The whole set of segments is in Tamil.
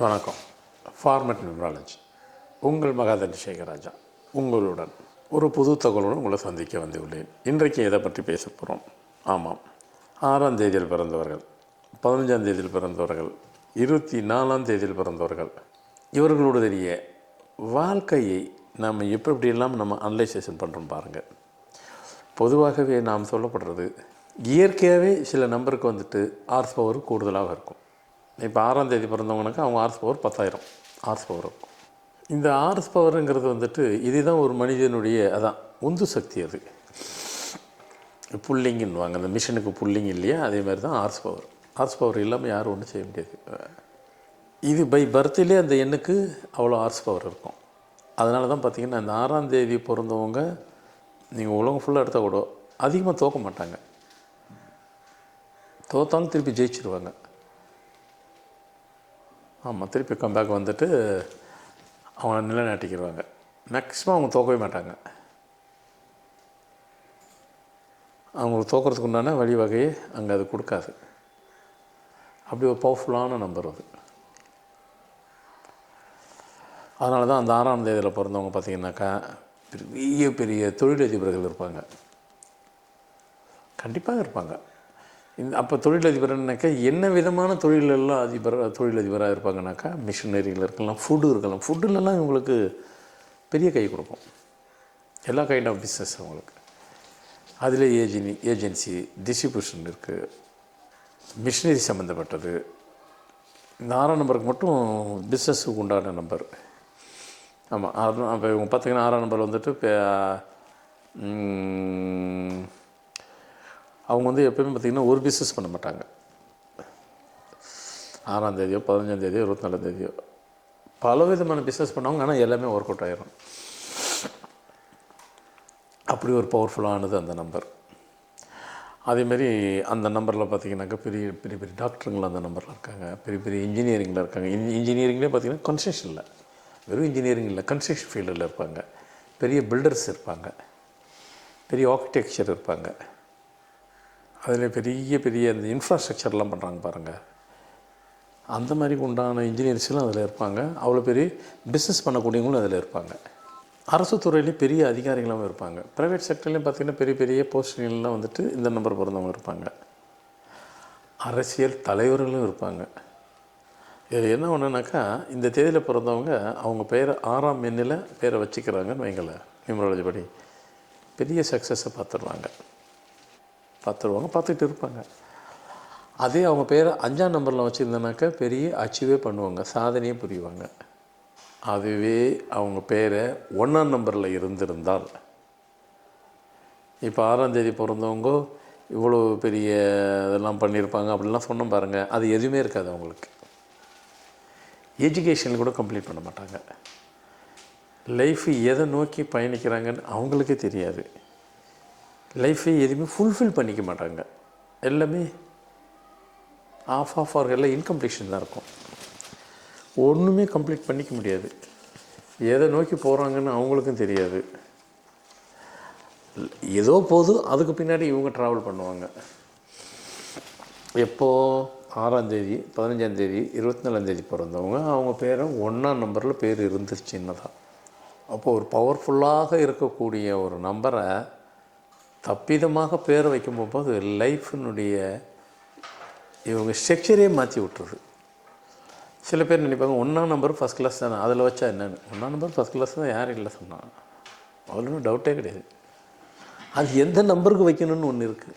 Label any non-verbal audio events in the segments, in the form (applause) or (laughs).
வணக்கம். ஃபார்மட் நியூமராலஜி உங்கள் மகாதன் சேகராஜா உங்களுடன் ஒரு புது தகவலுடன் உங்களை சந்திக்க வந்துள்ளேன். இன்றைக்கு எதை பற்றி பேச போகிறோம் ஆமாம். ஆறாம் தேதியில் பிறந்தவர்கள் பதினஞ்சாம் தேதியில் பிறந்தவர்கள் இருபத்தி நாலாம் தேதியில் பிறந்தவர்கள். இவர்களுடைய வாழ்க்கையை நாம் எப்படி எப்படியெல்லாம் நம்ம அனலைசேஷன் பண்ணுறோம் பாருங்கள் பொதுவாகவே நாம் சொல்லப்படுறது இயற்கையாகவே சில நம்பருக்கு வந்துட்டு ஆர்ஸ் பவர் கூடுதலாக இருக்கும். இப்போ ஆறாம் தேதி பிறந்தவங்களுக்கு அவங்க ஆர்ஸ் பவர் பத்தாயிரம் ஆர்ஸ் பவர் இருக்கும் இந்த ஆர்ஸ் பவருங்கிறது வந்துட்டு இதுதான் ஒரு மனிதனுடைய அதான் உந்து சக்தி அது. புல்லிங்குன்னுவாங்க அந்த மிஷினுக்கு புல்லிங் இல்லையா? அதே மாதிரி தான் ஆர்ஸ் பவர் ஆர்ஸ் பவர் இல்லாமல் யாரும் ஒன்றும் செய்ய முடியாது. இது பை பர்த்திலே அந்த எண்ணுக்கு அவ்வளோ ஆர்ஸ் பவர் இருக்கும். அதனால தான் பார்த்திங்கன்னா இந்த ஆறாம் தேதி பிறந்தவங்க நீங்கள் உலகம் ஃபுல்லாக எடுத்தால் கூட அதிகமாக தோக்க மாட்டாங்க. தோத்தாலும் திருப்பி ஜெயிச்சிருவாங்க. ஆமாம் திருப்பி கம்பேக் வந்துட்டு அவங்கள நிலைநாட்டிக்கிடுவாங்க மேக்ஸிமம் அவங்க தோக்கவே மாட்டாங்க. அவங்களுக்கு தோக்கிறதுக்கு உண்டான வழிவகையை அங்கே அது கொடுக்காது. அப்படி ஒரு பவர்ஃபுல்லான நம்பர் அது. அதனால தான் அந்த ஆறாம் தேதியில் பிறந்தவங்க பார்த்திங்கனாக்கா பெரிய பெரிய தொழிலதிபர்கள் இருப்பாங்க. கண்டிப்பாக இருப்பாங்க. அப்போ தொழிலதிபர்னாக்கா என்ன விதமான தொழிலெல்லாம் அதிபர் தொழிலதிபராக இருப்பாங்கனாக்கா மிஷினரிகள் இருக்கலாம். ஃபுட்டு இருக்கலாம் ஃபுட்டுலலாம் இவங்களுக்கு பெரிய கை கொடுக்கும். எல்லா கைண்ட் ஆஃப் பிஸ்னஸ் அவங்களுக்கு. அதில் ஏஜெனி ஏஜென்சி டிஸ்ட்ரிபியூஷன் இருக்குது மிஷினரி சம்மந்தப்பட்டது இந்த ஆறாம் நம்பருக்கு மட்டும் பிஸ்னஸுக்கு உண்டான நம்பர் ஆமாம் ஆறு அப்போ இவங்க பார்த்தீங்கன்னா ஆறாம் நம்பர் வந்துட்டு இப்போ அவங்க வந்து எப்பயுமே பார்த்திங்கன்னா ஒரு பிஸ்னஸ் பண்ண மாட்டாங்க. ஆறாம் தேதியோ பதினஞ்சாம் தேதியோ இருபத்தி தேதியோ. பல விதமான பிஸ்னஸ் பண்ணவங்க ஆனால் எல்லாமே ஒர்க் அவுட் ஆயிரும். அப்படி ஒரு பவர்ஃபுல்லானது அந்த நம்பர் அதேமாரி அந்த நம்பரில் பார்த்தீங்கன்னாக்கா பெரிய பெரிய பெரிய டாக்டருங்கள் அந்த நம்பரில் இருக்காங்க. பெரிய பெரிய இன்ஜினியரிங்கில் இருக்காங்க. இன் இன்ஜினியரிங்லேயே பார்த்தீங்கன்னா கன்ஸ்ட்ரக்ஷனில் வெறும் இன்ஜினியரிங் இல்லை கன்ஸ்ட்ரக்ஷன் ஃபீல்டில் இருப்பாங்க. பெரிய பில்டர்ஸ் இருப்பாங்க. பெரிய ஆர்கிடெக்சர் இருப்பாங்க. அதில் பெரிய பெரிய இந்த இன்ஃப்ராஸ்ட்ரக்சர்லாம் பண்ணுறாங்க பாருங்கள் அந்த மாதிரி உண்டான இன்ஜினியர்ஸ்லாம் அதில் இருப்பாங்க. அவ்வளோ பெரிய பிஸ்னஸ் பண்ணக்கூடியவங்களும் அதில் இருப்பாங்க. அரசு துறையிலேயும் பெரிய அதிகாரிகளும் இருப்பாங்க. ப்ரைவேட் செக்டர்லேயும் பார்த்திங்கன்னா பெரிய பெரிய போஸ்டிங்லாம் வந்துட்டு இந்த நம்பர் பிறந்தவங்க இருப்பாங்க. அரசியல் தலைவர்களும் இருப்பாங்க. இதில் என்ன ஒன்றுனாக்கா இந்த தேதியில் பிறந்தவங்க அவங்க பேரை ஆறாம் எண்ணில் பேரை வச்சுக்கிறாங்கன்னு வைங்களேன். நியூமராலஜி படி. பெரிய சக்ஸஸை பார்த்துடுறாங்க. பார்த்துருவாங்க பார்த்துட்டு இருப்பாங்க. அதே அவங்க பேரை அஞ்சாம் நம்பரில் வச்சுருந்தனாக்கா பெரிய அச்சீவே பண்ணுவாங்க சாதனையே புரிவாங்க. அதுவே அவங்க பேரை ஒன்றாம் நம்பரில் இருந்திருந்தால். இப்போ ஆறாம் தேதி பிறந்தவங்க இவ்வளோ பெரிய இதெல்லாம் பண்ணியிருப்பாங்க அப்படிலாம் சொன்னோம் பாருங்கள் அது எதுவுமே இருக்காது அவங்களுக்கு. எஜுகேஷன் கூட கம்ப்ளீட் பண்ண மாட்டாங்க. லைஃப் எதை நோக்கி பயணிக்கிறாங்கன்னு அவங்களுக்கே தெரியாது. லைஃப்பை எதுவுமே ஃபுல்ஃபில் பண்ணிக்க மாட்டாங்க. எல்லாமே ஆஃப் ஆஃப் ஆர் எல்லாம் இன்கம்ப்ளீஷன் தான் இருக்கும். ஒன்றுமே கம்ப்ளீட் பண்ணிக்க முடியாது. எதை நோக்கி போகிறாங்கன்னு அவங்களுக்கும் தெரியாது. ஏதோ போதும் அதுக்கு பின்னாடி இவங்க ட்ராவல் பண்ணுவாங்க. எப்போ? ஆறாந்தேதி பதினஞ்சாந்தேதி இருபத்தி நாலாந்தேதி பிறந்தவங்க அவங்க பேரை ஒன்றாம் நம்பரில் பேர் இருந்துச்சுன்னு தான். அப்போது ஒரு பவர்ஃபுல்லாக இருக்கக்கூடிய ஒரு நம்பரை தப்பிதமாக பேரை வைக்கும் போது லைஃபினுடைய இவங்க ஸ்ட்ரக்சரே மாற்றி விட்டுருது. சில பேர் நினைப்பாங்க ஒன்றாம் நம்பர் ஃபஸ்ட் கிளாஸ் தானே அதில் வச்சா என்னென்னு? ஒன்றாம் நம்பர் ஃபஸ்ட் கிளாஸ் தான் யாரும் இல்லை சொன்னாங்க அதில் ஒன்றும் டவுட்டே கிடையாது. அது எந்த நம்பருக்கு வைக்கணும்னு ஒன்று இருக்குது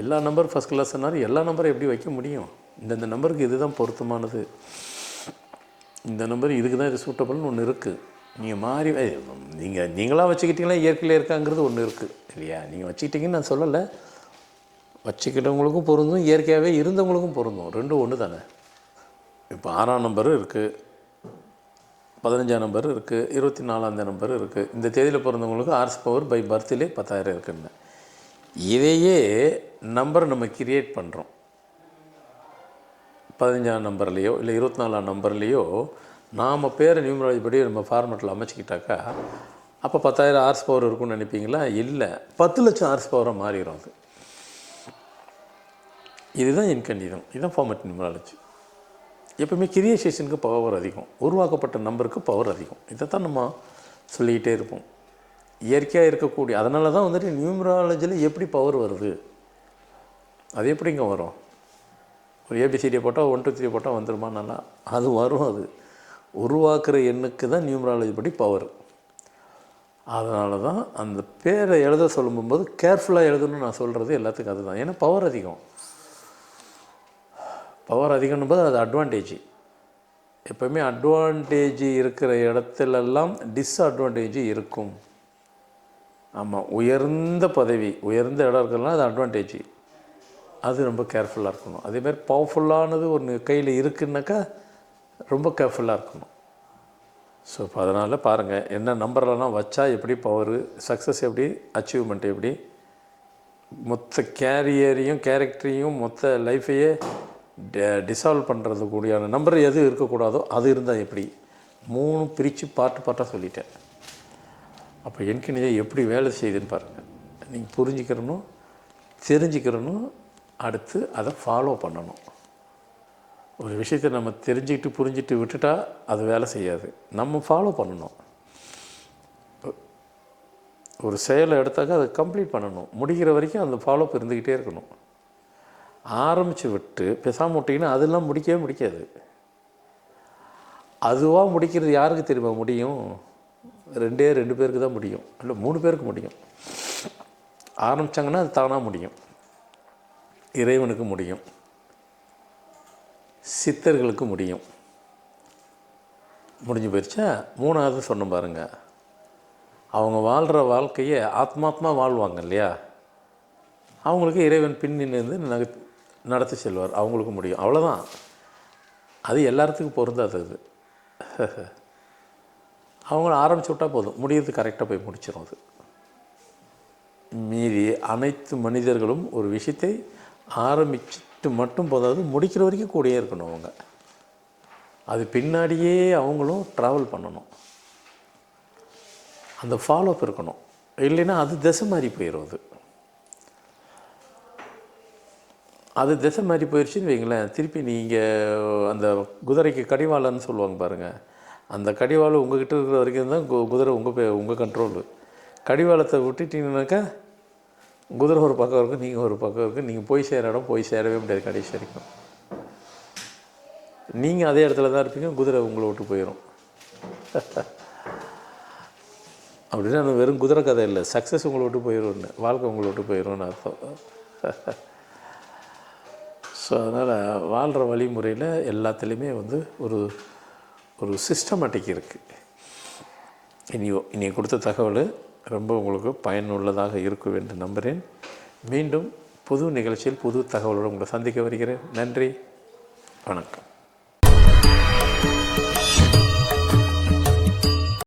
எல்லா நம்பர் ஃபஸ்ட் கிளாஸ்னாலும் எல்லா நம்பரும் எப்படி வைக்க முடியும்? இந்தந்த நம்பருக்கு இதுதான் பொருத்தமானது. இந்த நம்பர் இதுக்கு தான் இது சூட்டபிள்னு ஒன்று இருக்குது நீங்கள் மாறி நீங்கள் நீங்களாக வச்சுக்கிட்டீங்களா? இயற்கையில் இருக்காங்கிறது ஒன்று இருக்குது இல்லையா? நீங்கள் வச்சுக்கிட்டீங்கன்னு நான் சொல்லலை. வச்சுக்கிட்டவங்களுக்கும் பொருந்தும் இயற்கையாகவே இருந்தவங்களுக்கும் பொருந்தும். ரெண்டும் ஒன்று தானே இப்போ ஆறாம் நம்பரும் இருக்குது பதினஞ்சாம் நம்பர் இருக்குது இருபத்தி நாலாம் நம்பர் இருக்குது இந்த தேதியில் பிறந்தவங்களுக்கு ஆர்ஸ் பவர் பை பர்த்திலே பத்தாயிரம் இருக்குன்னு. இதையே நம்பர் நம்ம கிரியேட் பண்ணுறோம் பதினஞ்சாம் நம்பர்லேயோ இல்லை இருபத்தி நாலாம் நம்பர்லேயோ நாம் பேரை நியூமராலஜி படி நம்ம ஃபார்மெட்டில் அமைச்சிக்கிட்டாக்கா அப்போ பத்தாயிரம் ஆர்ஸ் பவர் இருக்கும்னு நினைப்பீங்களா? இல்லை. பத்து லட்சம் ஆர்ஸ் பவராக மாறிடும் அது. இதுதான் இன்கண்டிதம் இதுதான் ஃபார்மட் நியூமராலஜி. எப்பவுமே கிரியேஷேஷனுக்கு பவர் அதிகம். உருவாக்கப்பட்ட நம்பருக்கு பவர் அதிகம். இதை தான் நம்ம சொல்லிக்கிட்டே இருப்போம். இயற்கையாக இருக்கக்கூடிய அதனால தான் வந்துட்டு நியூமராலஜியில் எப்படி பவர் வருது? அது எப்படிங்க வரும்? ஒரு ஏபிசிடியை போட்டால் ஒன் டூ த்ரீ போட்டால் வந்துருமா நல்லா அது வரும் அது. உருவாக்குற எண்ணுக்கு தான் நியூமராலஜி படி பவர் அதனால தான் அந்த பேரை எழுத சொல்லும்போது கேர்ஃபுல்லாக எழுதணும்னு நான் சொல்கிறது எல்லாத்துக்கும் அதுதான். ஏன்னா பவர் அதிகம். பவர் அதிகம்னும் போது அது அட்வான்டேஜ் எப்போவுமே அட்வான்டேஜ் இருக்கிற இடத்துலெல்லாம் டிஸ்அட்வான்டேஜ் இருக்கும். ஆமாம் உயர்ந்த பதவி உயர்ந்த இடம் இருக்கிறதுனால அது அட்வான்டேஜ் அது ரொம்ப கேர்ஃபுல்லாக இருக்கணும். அதேமாதிரி பவர்ஃபுல்லானது ஒன்று கையில் இருக்குன்னாக்கா ரொம்ப கேர்ஃபுல்லாக இருக்கணும். ஸோ இப்போ அதனால் பாருங்கள் என்ன நம்பர்லாம் வச்சா எப்படி பவரு சக்ஸஸ் எப்படி அச்சீவ்மெண்ட் எப்படி? மொத்த கேரியரையும் கேரக்டரையும் மொத்த லைஃபையே டிசால்வ் பண்ணுறது கூடியான நம்பர் எது இருக்கக்கூடாதோ அது இருந்தால் எப்படி? மூணு பிரித்து பாட்டு பாட்டாக சொல்லிட்டேன். அப்போ என்கிணியை எப்படி வேலை செய்யுதுன்னு பாருங்கள் நீங்கள் புரிஞ்சுக்கிறணும் தெரிஞ்சுக்கிறணும் அடுத்து அதை ஃபாலோ பண்ணணும். ஒரு விஷயத்தை நம்ம தெரிஞ்சுக்கிட்டு புரிஞ்சுட்டு விட்டுட்டா அது வேலை செய்யாது. நம்ம ஃபாலோ பண்ணணும். ஒரு செயலை எடுத்தாக்கா அதை கம்ப்ளீட் பண்ணணும். முடிகிற வரைக்கும் அந்த ஃபாலோப் இருந்துக்கிட்டே இருக்கணும். ஆரம்பித்து விட்டு பேசாமல் விட்டிங்கன்னா அதெல்லாம் முடிக்கவே முடிக்காது. அதுவாக முடிக்கிறது யாருக்கு தெரியுமா முடியும்? ரெண்டே ரெண்டு பேருக்கு தான் முடியும். இல்லை மூணு பேருக்கு முடியும். ஆரம்பித்தாங்கன்னா அது தானாக முடியும். இறைவனுக்கு முடியும். சித்தர்களுக்கு முடியும். முடிஞ்சு போயிடுச்சா மூணாவது சொன்ன பாருங்க. அவங்க வாழ்கிற வாழ்க்கையை ஆத்மாத்மா வாழ்வாங்க இல்லையா? அவங்களுக்கு இறைவன் பின்னிலிருந்து நக நடத்தி செல்வார். அவங்களுக்கு முடியும். அவ்வளோதான் அது எல்லாத்துக்கும் பொருந்தாதது (laughs) அவங்கள ஆரம்பிச்சு விட்டால் போதும். முடியறது கரெக்டாக போய் முடிச்சிடும் அது. மீதி அனைத்து மனிதர்களும் ஒரு விஷயத்தை ஆரம்பிச்சுட்டு மட்டும் போதாவது முடிக்கிற வரைக்கும் கூடயே இருக்கணும் அவங்க. அது பின்னாடியே அவங்களும் ட்ராவல் பண்ணணும். அந்த ஃபாலோஅப் இருக்கணும். இல்லைன்னா அது திசை மாறி போயிடும் அது. அது திசை மாறி போயிடுச்சுன்னு வைங்களேன். திருப்பி நீங்கள் அந்த குதிரைக்கு கடிவாளன்னு சொல்லுவாங்க பாருங்கள் அந்த கடிவாளம் உங்ககிட்ட இருக்கிற வரைக்கும் தான் கு- குதிரை உங்கள் பே உங்கள் கண்ட்ரோலு கடிவாளத்தை விட்டுட்டீங்கன்னாக்கா குதிரை ஒரு பக்கம் இருக்கும் நீங்கள் ஒரு பக்கம் இருக்குது நீங்கள் போய் சேர இடம் போய் சேரவே முடியாது கடைசி வரைக்கும். நீங்கள் அதே இடத்துல தான் இருப்பீங்க குதிரை உங்களை விட்டு போயிடும் அப்படின்னா வெறும் குதிரை கதை இல்லை. சக்ஸஸ் உங்களை விட்டு போயிடும்னு வாழ்க்கை உங்களை விட்டு போயிடும்னு அர்த்தம். ஸோ அதனால் வாழ்கிற வழிமுறையில் எல்லாத்துலேயுமே வந்து ஒரு ஒரு சிஸ்டமேட்டிக் இருக்குது இனி இனி கொடுத்த தகவல் ரொம்ப உங்களுக்கு பயனுள்ளதாக இருக்கும் என்று நம்புகிறேன். மீண்டும் புது நிகழ்ச்சியில் புது தகவலோடு உங்களை சந்திக்க வருகிறேன். நன்றி. வணக்கம்.